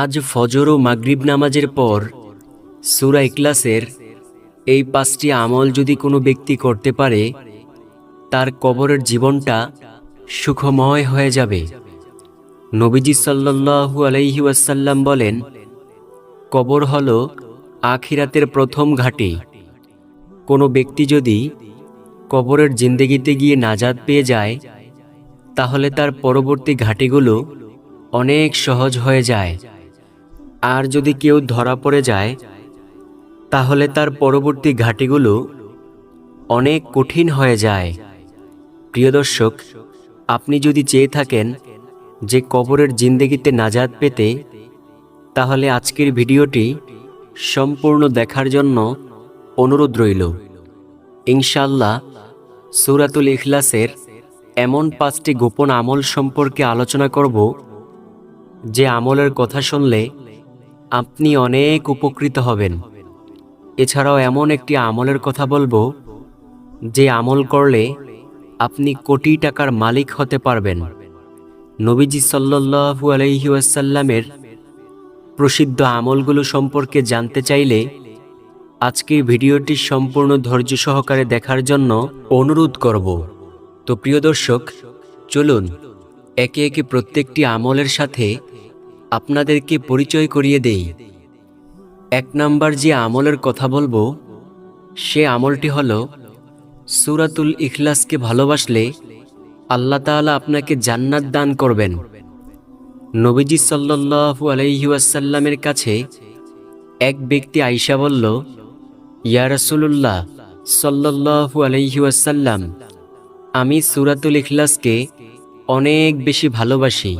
আজ ফজর ও মাগরিব নামাজের পর সুরা ইকলাসের এই পাঁচটি আমল যদি কোনো ব্যক্তি করতে পারে, তার কবরের জীবনটা সুখময় হয়ে যাবে। নবীজি সাল্লাল্লাহু আলাইহি ওয়াসাল্লাম বলেন, কবর হল আখিরাতের প্রথম ঘাঁটি। কোনো ব্যক্তি যদি কবরের জিন্দেগিতে গিয়ে নাজাদ পেয়ে যায়, তাহলে তার পরবর্তী ঘাটিগুলো অনেক সহজ হয়ে যায়। আর যদি কেউ ধরা পড়ে যায়, তাহলে তার পরবর্তী ঘাটিগুলো অনেক কঠিন হয়ে যায়। প্রিয় দর্শক, আপনি যদি চেয়ে থাকেন যে কবরের জিন্দেগিতে নাজাদ পেতে, তাহলে আজকের ভিডিওটি সম্পূর্ণ দেখার জন্য অনুরোধ রইল। ইনশাল্লাহ সুরাতুল ইখলাসের এমন পাঁচটি গোপন আমল সম্পর্কে আলোচনা করব, যে আমলের কথা শুনলে আপনি অনেক উপকৃত হবেন। এছাড়াও এমন একটি আমলের কথা বলব, যে আমল করলে আপনি কোটি টাকার মালিক হতে পারবেন। নবীজি সাল্লু আলহি ওয়াসাল্লামের প্রসিদ্ধ আমলগুলো সম্পর্কে জানতে চাইলে আজকের ভিডিওটি সম্পূর্ণ ধৈর্য সহকারে দেখার জন্য অনুরোধ করব। তো প্রিয় দর্শক, চলুন একে একে প্রত্যেকটি আমলের সাথে আপনাদেরকে পরিচয় করিয়ে দেই। এক নাম্বার যে আমলের কথা বলব, সে আমলটি হল, সুরাতুল ইখলাসকে ভালোবাসলে আল্লাহ তাআলা আপনাকে জান্নাত দান করবেন। নবীজি সাল্লাল্লাহু আলাইহি ওয়াসাল্লামের কাছে এক ব্যক্তি আইসা বলল, ইয়া রাসূলুল্লাহ সাল্লাল্লাহু আলাইহি ওয়াসাল্লাম, আমি সুরাতুল ইখলাসকে অনেক বেশি ভালোবাসি।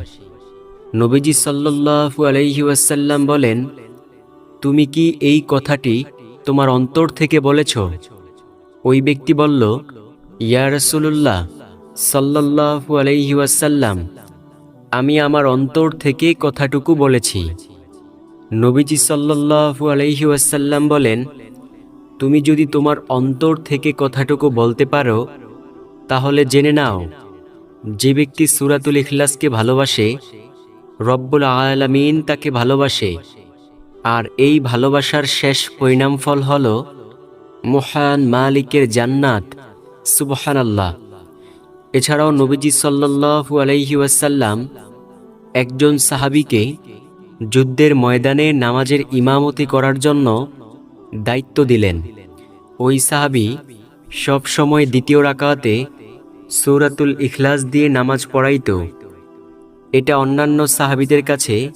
নবীজি সাল্লাল্লাহু আলাইহি ওয়াসাল্লাম বলেন, তুমি কি এই কথাটি তোমার অন্তর থেকে বলেছ? ওই ব্যক্তি বলল, ইয়া রাসূলুল্লাহ সাল্লাল্লাহু আলাইহি ওয়াসাল্লাম, আমি আমার অন্তর থেকে কথাটুকু বলেছি। নবীজি সাল্লাল্লাহু আলাইহি ওয়াসাল্লাম বলেন, তুমি যদি তোমার অন্তর থেকে কথাটুকু বলতে পারো, তাহলে জেনে নাও, যে ব্যক্তি সুরাতুল ইখলাসকে ভালোবাসে রব্বুল আলামিন তাকে ভালোবাসে। আর এই ভালোবাসার শেষ পরিণাম ফল হল মহান মালিকের জান্নাত। সুবহান আল্লাহ এছাড়াও নবীজি সাল্লাল্লাহু আলাইহি ওয়াসাল্লাম একজন সাহাবীকে যুদ্ধের ময়দানে নামাজের ইমামতি করার জন্য দায়িত্ব দিলেন। ওই সাহাবী সব সময় দ্বিতীয় রাকাতে সৌরাতুল ইখলাস দিয়ে নামাজ পড়াইত। এটা অন্যান্য সাহাবীদের কাছে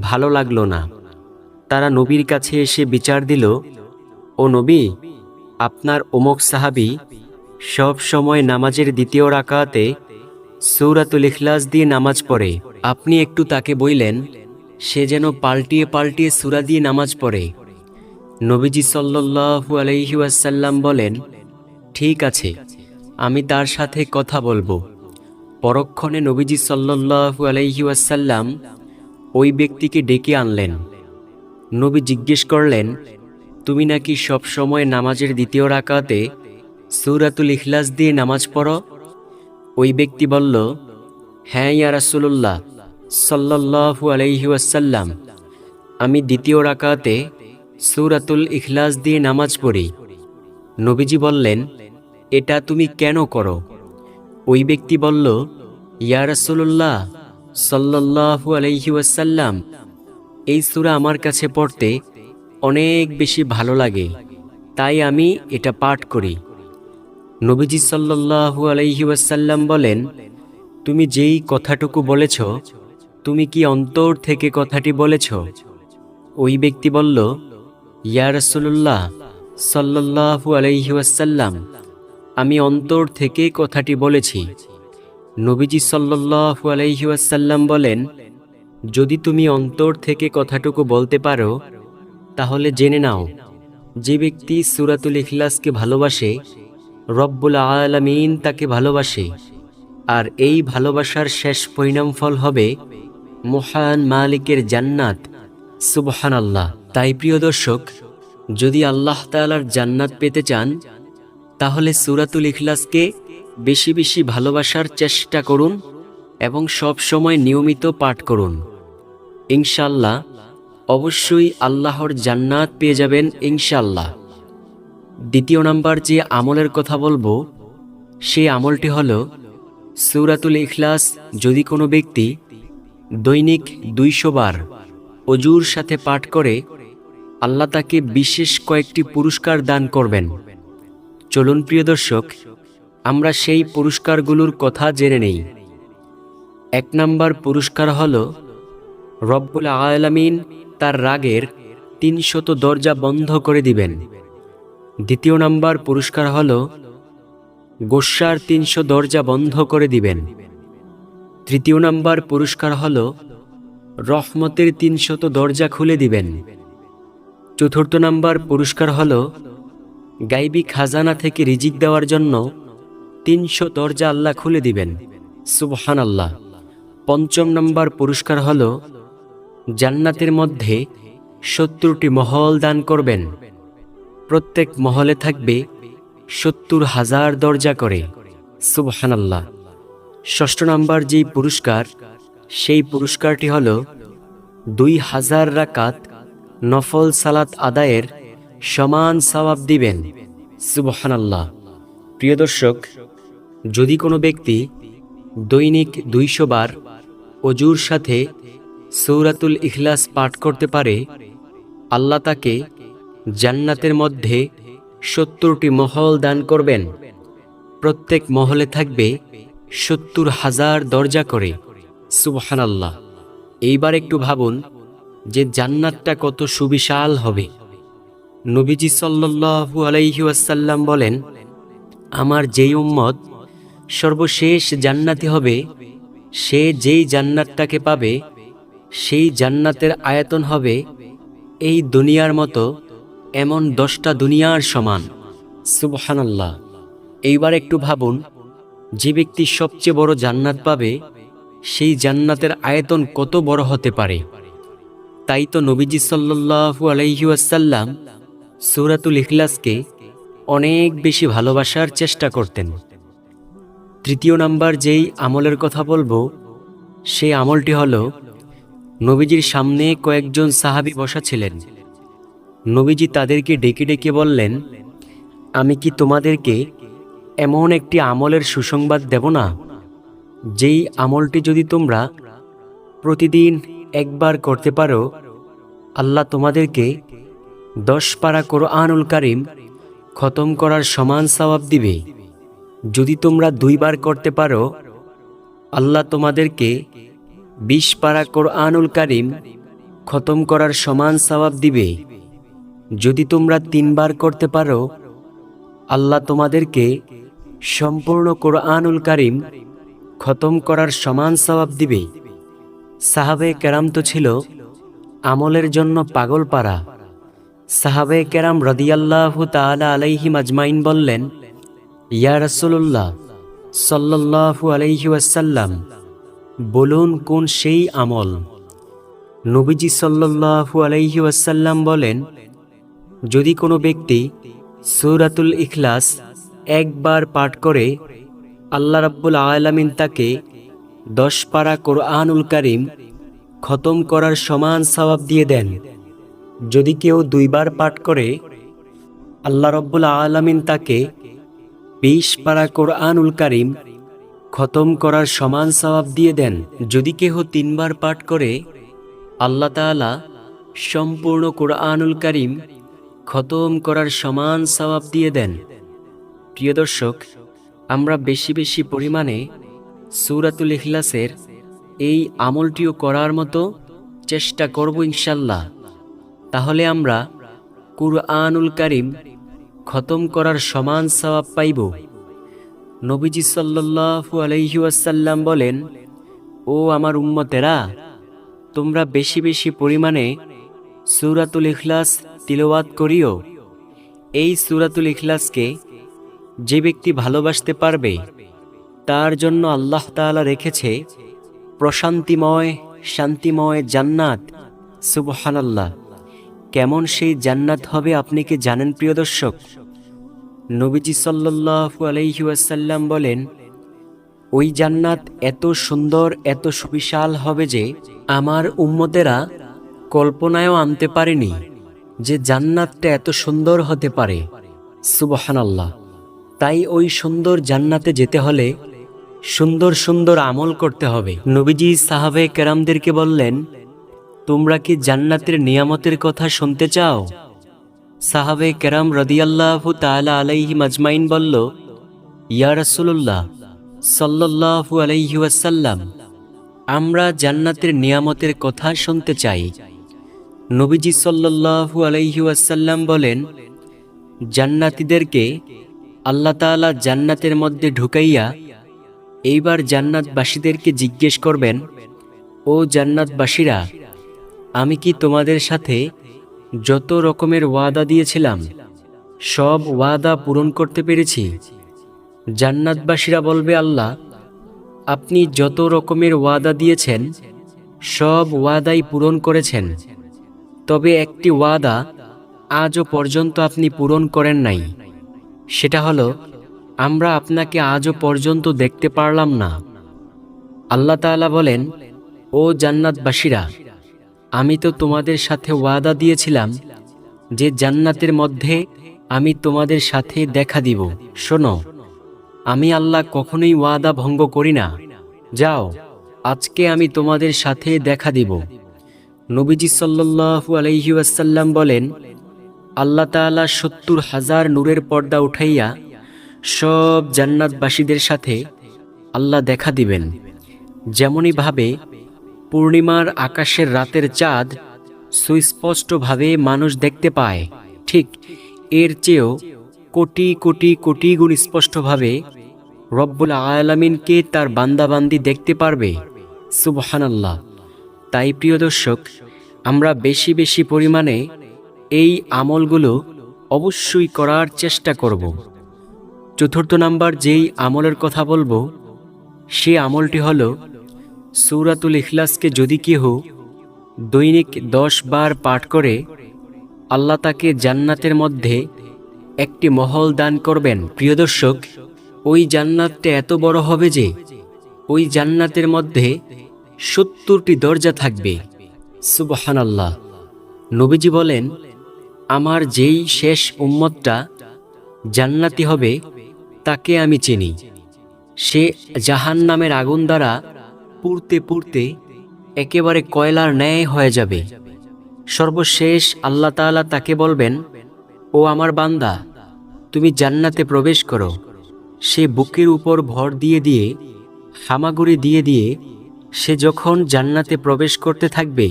ভালো লাগল না। তারা নবীর কাছে এসে বিচার দিল, ও নবী, আপনার ওমক সাহাবী সব সময় নামাজের দ্বিতীয় রাকাতে সৌরাতুল ইখলাস দিয়ে নামাজ পড়ে। আপনি একটু তাকে বইলেন, সে যেন পাল্টিয়ে পাল্টিয়ে সুরা দিয়ে নামাজ পড়ে। নবীজি সাল্লাল্লাহু আলাইহি ওয়াসাল্লাম বলেন, ঠিক আছে, আমি তার সাথে কথা বলব। পরক্ষণে নবীজি সাল্লাল্লাহু আলাইহি ওয়াসাল্লাম ওই ব্যক্তিকে ডেকে আনলেন। নবী জিজ্ঞেস করলেন, তুমি নাকি সব সময় নামাজের দ্বিতীয় রাকাতে সূরাতুল ইখলাস দিয়ে নামাজ পড়ো? ওই ব্যক্তি বলল হ্যাঁ ইয়া রাসূলুল্লাহ, সাল্লাল্লাহু আলাইহি ওয়াসাল্লাম, আমি দ্বিতীয় রাকাতে সূরাতুল ইখলাস দিয়ে নামাজ পড়ি। নবীজি বললেন, এটা তুমি কেন করো? ওই ব্যক্তি বলল, ইয়া রাসূলুল্লাহ, সাল্লাল্লাহু আলাইহি ওয়াসাল্লাম, এই সূরা আমার কাছে পড়তে অনেক বেশি ভালো লাগে। তাই আমি এটা পাঠ করি। নবীজি সাল্লাল্লাহু আলাইহি ওয়াসাল্লাম বলেন, তুমি যেই কথাটুকু বলেছ, তুমি কি অন্তর থেকে কথাটি বলেছ? ওই ব্যক্তি বলল, ইয়া রাসূলুল্লাহ, সাল্লাল্লাহু আলাইহি ওয়াসাল্লাম আমি অন্তর থেকে কথাটি বলেছি। নবীজি সাল্লাল্লাহু আলাইহি ওয়াসাল্লাম বলেন, যদি তুমি অন্তর থেকে কথাটুকু বলতে পারো, তাহলে জেনে নাও, যে ব্যক্তি সুরাতুল ইখলাসকে ভালোবাসে, রব্বুল আলামিন তাকে ভালোবাসে, আর এই ভালোবাসার শেষ পরিণাম ফল হবে মহান মালিকের জান্নাত। সুবহান আল্লাহ তাই প্রিয় দর্শক, যদি আল্লাহ তাআলার জান্নাত পেতে চান তাহলে সুরাতুল ইখলাসকে বেশি বেশি ভালোবাসার চেষ্টা করুন এবং সব সময় নিয়মিত পাঠ করুন। ইনশাল্লাহ অবশ্যই আল্লাহর জান্নাত পেয়ে যাবেন ইনশাল্লাহ দ্বিতীয় নাম্বার যে আমলের কথা বলব সেই আমলটি হল, সুরাতুল ইখলাস যদি কোনো ব্যক্তি দৈনিক দুইশো বার অজুর সাথে পাঠ করে, আল্লাহ তাকে বিশেষ কয়েকটি পুরস্কার দান করবেন। চলুন প্রিয় দর্শক, আমরা সেই পুরস্কারগুলোর কথা জেনে নেই। এক নাম্বার পুরস্কার হল, রব্বুল আলামিন তার রাগের তিনশত দরজা বন্ধ করে দিবেন। দ্বিতীয় নাম্বার পুরস্কার হল গোস্বার তিনশো দরজা বন্ধ করে দিবেন। তৃতীয় নাম্বার পুরস্কার হল, রহমতের তিনশত দরজা খুলে দিবেন। চতুর্থ নাম্বার পুরস্কার হল গাইবি খাজানা থেকে রিজিক দেওয়ার জন্য তিনশো দরজা আল্লাহ খুলে দিবেন। সুবহান আল্লাহ পঞ্চম নম্বর পুরস্কার হল, জান্নাতের মধ্যে সত্তরটি মহল দান করবেন। প্রত্যেক মহলে থাকবে সত্তর হাজার দরজা করে। সুবহান আল্লাহ ষষ্ঠ নম্বর যেই পুরস্কার, সেই পুরস্কারটি হল দুই হাজার রাকাত নফল সালাত আদায়ের সমান সওয়াব দিবেন। সুবহান আল্লাহ প্রিয় দর্শক, যদি কোনো ব্যক্তি দৈনিক দুইশো বার অজুর সাথে সৌরাতুল ইখলাস পাঠ করতে পারে, আল্লাহ তাকে জান্নাতের মধ্যে সত্তরটি মহল দান করবেন। প্রত্যেক মহলে থাকবে সত্তর হাজার দরজা করে। সুবহান আল্লাহ এইবার একটু ভাবুন যে জান্নাতটা কত সুবিশাল হবে। নবীজি সাল্লু আলাইহি ওয়াসাল্লাম বলেন, আমার যেই উম্মত সর্বশেষ জান্নাতি হবে, সে যেই জান্নাতটাকে পাবে, সেই জান্নাতের আয়তন হবে এই দুনিয়ার মতো এমন দশটা দুনিয়ার সমান। সুবহানাল্লাহ। এইবার একটু ভাবুন, যে ব্যক্তি সবচেয়ে বড় জান্নাত পাবে, সেই জান্নাতের আয়তন কত বড় হতে পারে? তাই তো নবীজি সাল্লু আলাইহাসাল্লাম সুরাতুল ইখলাসকে অনেক বেশি ভালোবাসার চেষ্টা করতেন। তৃতীয় নাম্বার যেই আমলের কথা বলব, সেই আমলটি হল, নবীজির সামনে কয়েকজন সাহাবি বসা ছিলেন। নবীজি তাদেরকে ডেকে ডেকে বললেন, আমি কি তোমাদেরকে এমন একটি আমলের সুসংবাদ দেব না? যেই আমলটি যদি তোমরা প্রতিদিন একবার করতে পারো, আল্লাহ তোমাদেরকে দশ পারা কোরআনুল কারিম খতম করার সমান সওয়াব দিবে। যদি তোমরা দুইবার করতে পারো, আল্লাহ তোমাদেরকে বিশ পারা কোরআনুল কারিম খতম করার সমান সওয়াব দিবে। যদি তোমরা তিনবার করতে পারো, আল্লাহ তোমাদেরকে সম্পূর্ণ কোরআনুল কারিম খতম করার সমান সওয়াব দিবে। সাহাবে কেরাম তো ছিল আমলের জন্য পাগল পারা। সাহাবে কেরাম রদিয়াল্লাহু তাআলা আলাইহি মাজমাইন বললেন, ইয়া রাসূলুল্লাহ, সাল্লাল্লাহু আলাইহি ওয়াসাল্লাম, বলুন কোন সেই আমল? নবীজি সাল্লাল্লাহু আলাইহি ওয়াসাল্লাম বলেন, যদি কোনো ব্যক্তি সুরাতুল ইখলাস একবার পাঠ করে, আল্লাহ রাব্বুল আলামিন তাকে দশ পারা কোরআনুল কারিম খতম করার সমান সওয়াব দিয়ে দেন। যদি কেউ দুইবার পাঠ করে, আল্লাহ রব্বুল আলামিন তাকে বিশ পারা কোরআনুল কারিম খতম করার সমান সওয়াব দিয়ে দেন। যদি কেহ তিনবার পাঠ করে, আল্লাহ তাআলা সম্পূর্ণ কোরআনুল কারিম খতম করার সমান সওয়াব দিয়ে দেন। প্রিয় দর্শক, আমরা বেশি বেশি পরিমাণে সুরাতুল ইখলাসের এই আমলটিও করার মতো চেষ্টা করব ইনশাল্লাহ তাহলে আমরা কুরআনুল কারিম খতম করার সমান সওয়াব পাইব। নবীজি সাল্লাল্লাহু আলাইহি ওয়াসাল্লাম বলেন, ও আমার উম্মতেরা, তোমরা বেশি বেশি পরিমাণে সুরাতুল ইখলাস তিলওয়াত করিও। এই সুরাতুল ইখলাসকে যে ব্যক্তি ভালোবাসতে পারবে, তার জন্য আল্লাহ তাআলা রেখেছে প্রশান্তিময়, শান্তিময় জান্নাত। সুবহানাল্লাহ। কেমন সেই জান্নাত হবে আপনি কি জানেন, প্রিয় দর্শক? নবীজি সাল্লাল্লাহু আলাইহি ওয়াসাল্লাম বলেন, ওই জান্নাত এত সুন্দর, এত সুবিশাল হবে যে আমার উম্মতেরা কল্পনায়ও আনতে পারেনি যে জান্নাতটা এত সুন্দর হতে পারে। সুবহান আল্লাহ তাই ওই সুন্দর জান্নাতে যেতে হলে সুন্দর সুন্দর আমল করতে হবে। নবীজি সাহাবে কেরামদেরকে বললেন তোমরা কি জান্নাতের নিয়ামতের কথা শুনতে চাও? সাহাবে কেরাম রদিয়াল্লাহু তাআলা আলাইহি মাজমাইন বলল, ইয়া রাসূলুল্লাহ, সাল্লাল্লাহু আলাইহি ওয়াসাল্লাম, আমরা জান্নাতের নিয়ামতের কথা শুনতে চাই। নবীজি সাল্লাল্লাহু আলাইহি ওয়াসাল্লাম বলেন, জান্নাতীদেরকে আল্লাহ তাআলা জান্নাতের মধ্যে ঢুকাইয়া এইবার জান্নাতবাসীদেরকে জিজ্ঞেস করবেন, ও জান্নাতবাসীরা আমি কি তোমাদের সাথে যত রকমের ওয়াদা দিয়েছিলাম, সব ওয়াদা পূরণ করতে পেরেছি? জান্নাতবাসীরা বলবে, আল্লাহ, আপনি যত রকমের ওয়াদা দিয়েছেন, সব ওয়াদাই পূরণ করেছেন। তবে একটি ওয়াদা আজও পর্যন্ত আপনি পূরণ করেন নাই। সেটা হলো, আমরা আপনাকে আজও পর্যন্ত দেখতে পারলাম না। আল্লাহ তাআলা বলেন, ও জান্নাতবাসীরা আমি তো তোমাদের সাথে ওয়াদা দিয়েছিলাম যে জান্নাতের মধ্যে আমি তোমাদের সাথে দেখা দিব। শোনো, আমি আল্লাহ কখনোই ওয়াদা ভঙ্গ করি না। যাও, আজকে আমি তোমাদের সাথে দেখা দিব। নবীজি সাল্লাল্লাহু আলাইহি ওয়াসাল্লাম বলেন, আল্লাহ তাআলা সত্তর হাজার নূরের পর্দা উঠাইয়া সব জান্নাতবাসীদের সাথে আল্লাহ দেখা দিবেন। যেমনইভাবে পূর্ণিমার আকাশের রাতের চাঁদ সুস্পষ্টভাবে মানুষ দেখতে পায়। ঠিক এর চেয়েও কোটি কোটি কোটি গুণ স্পষ্টভাবে রব্বুল আলামিনকে তার বান্দাবান্দি দেখতে পারবে। সুবহানাল্লাহ। তাই প্রিয় দর্শক, আমরা বেশি বেশি পরিমাণে এই আমলগুলো অবশ্যই করার চেষ্টা করব। চতুর্থ নাম্বার যেই আমলের কথা বলব, সে আমলটি হল সৌরাতুল ইখলাসকে যদি কেহ দৈনিক দশ বার পাঠ করে, আল্লাহ তাকে জান্নাতের মধ্যে একটি মহল দান করবেন। প্রিয় দর্শক, ওই জান্নাতটা এত বড় হবে যে ওই জান্নাতের মধ্যে সত্তরটি দরজা থাকবে। সুবহান আল্লাহ নবীজি বলেন, আমার যেই শেষ উম্মতটা জান্নাতি হবে, তাকে আমি চিনি। সে জাহান নামের আগুন দ্বারা পুড়তে পুড়তে একেবারে কয়লার ন্যায় হয়ে যাবে। সর্বশেষ আল্লাহ তাআলা তাকে বলবেন, ও আমার বান্দা, তুমি জান্নাতে প্রবেশ করো। সে বুকের উপর ভর দিয়ে দিয়ে, হামাগুড়ি দিয়ে দিয়ে, সে যখন জান্নাতে প্রবেশ করতে থাকবে,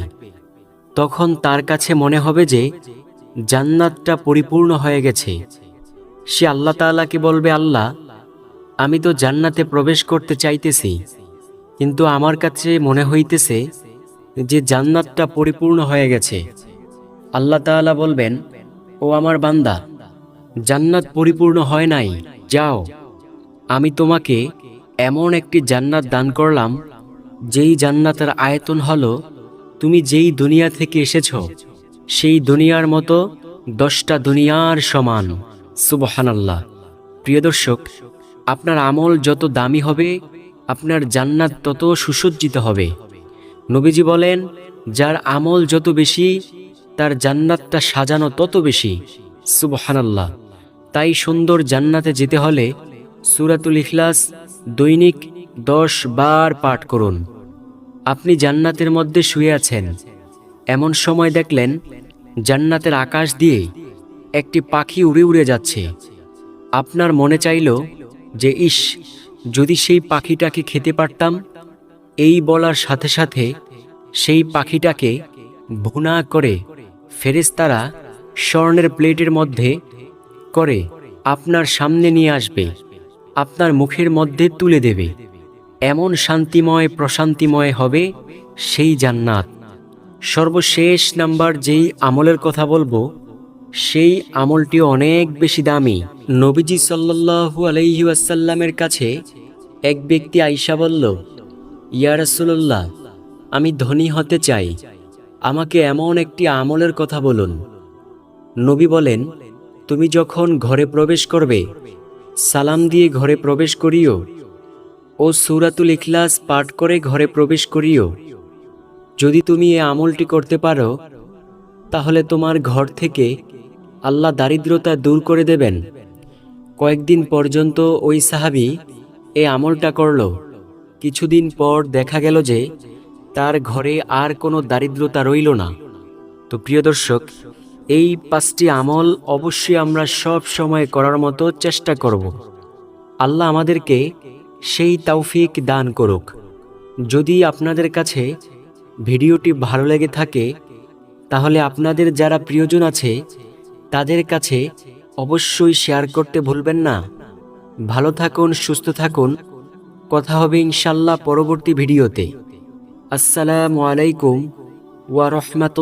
তখন তার কাছে মনে হবে যে, জান্নাতটা পরিপূর্ণ হয়ে গেছে। সে আল্লাহ তাআলাকে বলবে, আল্লাহ, আমি তো জান্নাতে প্রবেশ করতে চাইতেছি। কিন্তু আমার কাছে মনে হইতেছে যে জান্নাতটা পরিপূর্ণ হয়ে গেছে। আল্লাহ তাআলা বলবেন, ও আমার বান্দা, জান্নাত পরিপূর্ণ হয় নাই, যাও। আমি তোমাকে এমন একটি জান্নাত দান করলাম, যেই জান্নাতের আয়তন হলো, তুমি যেই দুনিয়া থেকে এসেছ, সেই দুনিয়ার মতো দশটা দুনিয়ার সমান। সুবহানাল্লাহ। প্রিয় দর্শক, আপনার আমল যত দামি হবে আপনার জান্নাত তত সুসজ্জিত হবে। নবীজি বলেন, যার আমল যত বেশি, তার জান্নাতটা সাজানো তত বেশি। সুবহানাল্লাহ। তাই সুন্দর জান্নাতে যেতে হলে সুরাতুল ইখলাস দৈনিক দশ বার পাঠ করুন। আপনি জান্নাতের মধ্যে শুয়ে আছেন। এমন সময় দেখলেন, জান্নাতের আকাশ দিয়ে একটি পাখি উড়ে উড়ে যাচ্ছে। আপনার মনে চাইল যে ইস যদি সেই পাখিটাকে খেতে পারতাম, এই বলার সাথে সাথে সেই পাখিটাকে ভুনা করে ফেরেশতারা স্বর্ণের প্লেটের মধ্যে করে আপনার সামনে নিয়ে আসবে, আপনার মুখের মধ্যে তুলে দেবে। এমন শান্তিময়, প্রশান্তিময় হবে সেই জান্নাত। সর্বশেষ নাম্বার যেই আমলের কথা বলব, সেই আমলটি অনেক বেশি দামি। নবীজি সাল্লাল্লাহু আলাইহি ওয়াসাল্লামের কাছে এক ব্যক্তি আইসা বলল, ইয়া রাসূলুল্লাহ, আমি ধনী হতে চাই। আমাকে এমন একটি আমলের কথা বলুন। নবী বলেন, তুমি যখন ঘরে প্রবেশ করবে, সালাম দিয়ে ঘরে প্রবেশ করিও ও সুরাতুল ইখলাস পাঠ করে ঘরে প্রবেশ করিও। যদি তুমি এ আমলটি করতে পারো, তাহলে তোমার ঘর থেকে আল্লাহ দারিদ্রতা দূর করে দেবেন। কয়েকদিন পর্যন্ত ওই সাহাবি এই আমলটা করল। কিছুদিন পর দেখা গেল যে তার ঘরে আর কোনো দারিদ্রতা রইল না। তো প্রিয় দর্শক, এই পাঁচটি আমল অবশ্যই আমরা সব সময় করার মতো চেষ্টা করব। আল্লাহ আমাদেরকে সেই তৌফিক দান করুক। যদি আপনাদের কাছে ভিডিওটি ভালো লেগে থাকে, তাহলে আপনাদের যারা প্রিয়জন আছে, তাদের কাছে অবশ্যই শেয়ার করতে ভুলবেন না। ভালো থাকুন, সুস্থ থাকুন। কথা হবে ইনশাল্লাহ পরবর্তী ভিডিওতে। আসসালামু আলাইকুম ওয়া রাহমাতুল্লাহ।